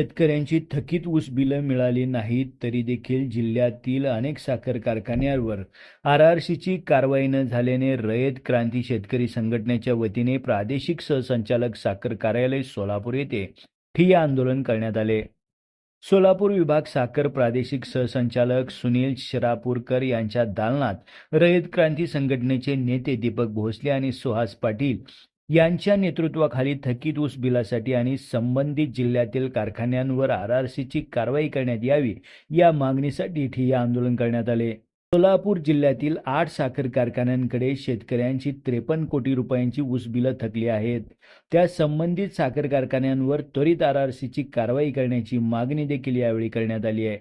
शेतकऱ्यांची थकीत ऊस बिलं मिळाली नाहीत तरी देखील जिल्ह्यातील अनेक साखर कारखान्यांवर आर आर सीची कारवाई न झाल्याने रयत क्रांती शेतकरी संघटनेच्या वतीने प्रादेशिक सहसंचालक साखर कार्यालय सोलापूर येथे ठिय्या आंदोलन करण्यात आले. सोलापूर विभाग साखर प्रादेशिक सहसंचालक सुनील शिरापूरकर यांच्या दालनात रयत क्रांती संघटनेचे नेते दीपक भोसले आणि सुहास पाटील यांच्या नेतृत्वाखाली थकीत ऊस बिलासाठी आणि संबंधित जिल्ह्यातील कारखान्यांवर आर आर सीची कारवाई करण्यात यावी या मागणीसाठी ठिय्या आंदोलन करण्यात आले. सोलापूर जिल्ह्यातील आठ साखर कारखान्यांकडे शेतकऱ्यांची त्रेपन्न कोटी रुपयांची ऊस बिलं थकली आहेत. त्या संबंधित साखर कारखान्यांवर त्वरित आर आर सीची कारवाई करण्याची मागणी देखील यावेळी करण्यात आली आहे.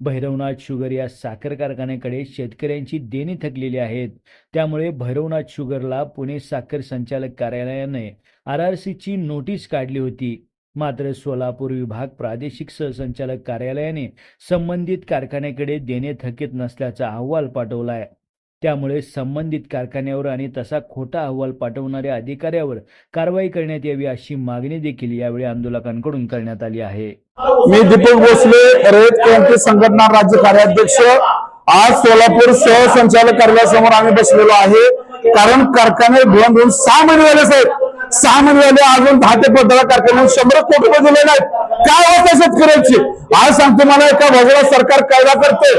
भैरवनाथ शुगर या साखर कारखान्याकडे शेतकऱ्यांची देणी थकलेली आहेत. त्यामुळे भैरवनाथ शुगरला पुणे साखर संचालक कार्यालयाने आर आर सीची नोटीस काढली होती. मात्र सोलापूर विभाग प्रादेशिक सहसंचालक कार्यालयाने संबंधित कारखान्याकडे देणे थकीत नसल्याचा अहवाल पाठवला आहे त्यामुळे संबंधित कारखान्यावर आणि तसा खोटा अहवाल पाठवणाऱ्या अधिकाऱ्यावर कारवाई करण्यात यावी अशी मागणी देखील यावेळी आंदोलकांकडून करण्यात आली आहे. मी दीपक भोसले रयत क्रांती संघटना राज्य कार्याध्यक्ष. आज सोलापूर सहसंचालक कार्यालयासमोर आम्ही बसलेलो आहे. कारण कारखाने बंद होऊन सहा महिने झाले साहेब. सहा महिने झाले अजून दहा ते पंधरा कारखान्यावर शंभर कोटी रुपये दिले नाहीत. काय होतं शेतकऱ्यांची? आज सांगतो मला एका बाजूला सरकार कायदा करते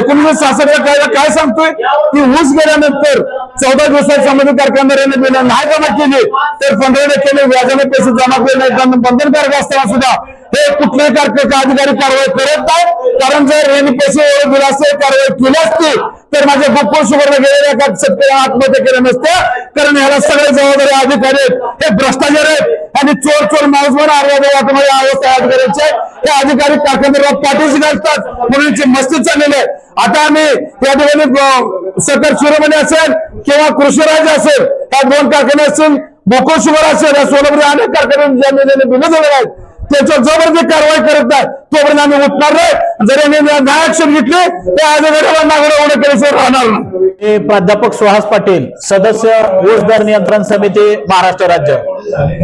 एकोणीसशे सहासष्टचा कायदा काय सांगतोय? की ऊस गेल्यानंतर चौदा दिवसात संबंधित कारखानदाराने बिलं नाही जमा केली तर पंधरा टक्क्याने व्याजाने पैसे जमा केले नाही बंधनकारक असताना सुद्धा. हे कुठल्याही कारखान्याचे अधिकारी कारवाई करत नाही कारण जर यांनी पैसे दिला दिले असते कारवाई केली असती तर माझ्या गोकुळ शुगरला गेलेल्या एका शेतकऱ्या आत्महत्या केल्या नसत्या. कारण ह्याला सगळे जबाबदारी अधिकारी आहेत. हे भ्रष्टाचार आहेत. आणि चोर चोर माणूस म्हणून अर्धा वाटणारी अवस्था आहे हे अधिकारी कारखानदाराला पाठीशी घालतात. म्हणून मस्ती चाललेली आहे. आता आम्ही या ठिकाणी अं, सरकार शिरोमणी असेल किंवा कृषीराज असेल या दोन कारखाने असतील गोकुळ शुगर असेल या सोलापूर अनेक कारखान्यांनी ज्यांनी ज्यांनी बिलं दिलेले आहेत. त्याच्यावर जोपर्यंत कारवाई करत नाही तोपर्यंत आम्ही उठणार नाही. जर यांनी नाही ऍक्शन घेतली तर आज नागरिक एवढं केल्याशिवाय राहणार नाही. प्राध्यापक सुहास पाटील सदस्य ऊस दर नियंत्रण समिती महाराष्ट्र राज्य.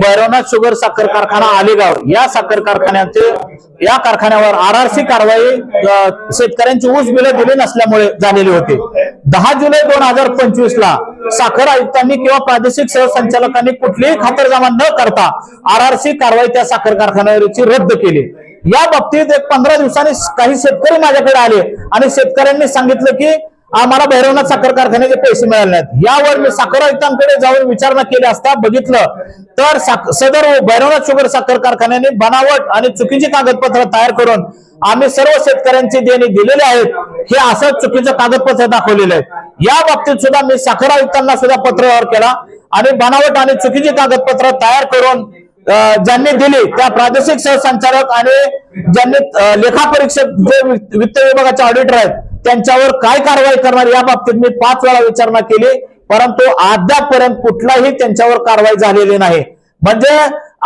भैरवनाथ शुगर साखर कारखाना आलेगाव. या साखर कारखान्याचे या कारखान्यावर आर आर सी कारवाई शेतकऱ्यांची ऊस बिलं दिली नसल्यामुळे झालेली होती. दहा जुलै दोन हजार पंचवीस ला साखर आयुक्तांनी किंवा प्रादेशिक सहसंचालकांनी कुठलीही खातरजमा न करता आर आर सी कारवाई त्या साखर कारखान्यावरची रद्द केली. या बाबतीत एक पंधरा दिवसांनी काही शेतकरी माझ्याकडे आले आणि शेतकऱ्यांनी सांगितलं की आम्हाला भैरवनाथ साखर कारखान्याचे पैसे मिळाले नाहीत. यावर मी साखर आयुक्तांकडे जाऊन विचारणा केली असता बघितलं तर सदर भैरवनाथ शुगर साखर कारखान्याने बनावट आणि चुकीची कागदपत्र तयार करून आम्ही सर्व शेतकऱ्यांची देणी दिलेली आहेत. हे असं चुकीचं कागदपत्र दाखवलेलं आहे या बाबतीत सुद्धा मी साखर आयुक्तांना सुद्धा पत्रव्यवहार केला आणि बनावट आणि चुकीची कागदपत्र तयार करून ज्यांनी दिली त्या प्रादेशिक सहसंचालक आणि ज्यांनी लेखा परीक्षक जे वित्त वित्त विभागाचे ऑडिटर आहेत त्यांच्यावर काय कारवाई करणार या बाबतीत मी पाच वेळा विचारणा केली परंतु अद्यापपर्यंत कुठलाही त्यांच्यावर कारवाई झालेली नाही. म्हणजे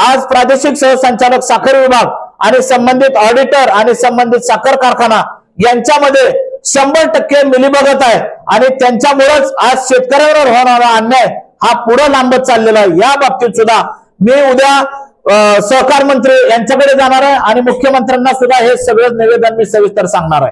आज प्रादेशिक सहसंचालक साखर विभाग आणि संबंधित ऑडिटर आणि संबंधित साखर कारखाना यांच्यामध्ये शंभर टक्के मिलीभगत आहे. आणि त्यांच्यामुळेच आज शेतकऱ्यांवर होणारा अन्याय हा पुढे लांबत चाललेला आहे. या बाबतीत सुद्धा मी उद्या सहकार मंत्री यांच्याकडे जाणार आहे आणि मुख्यमंत्र्यांना सुद्धा हे सगळं निवेदन मी सविस्तर सांगणार आहे.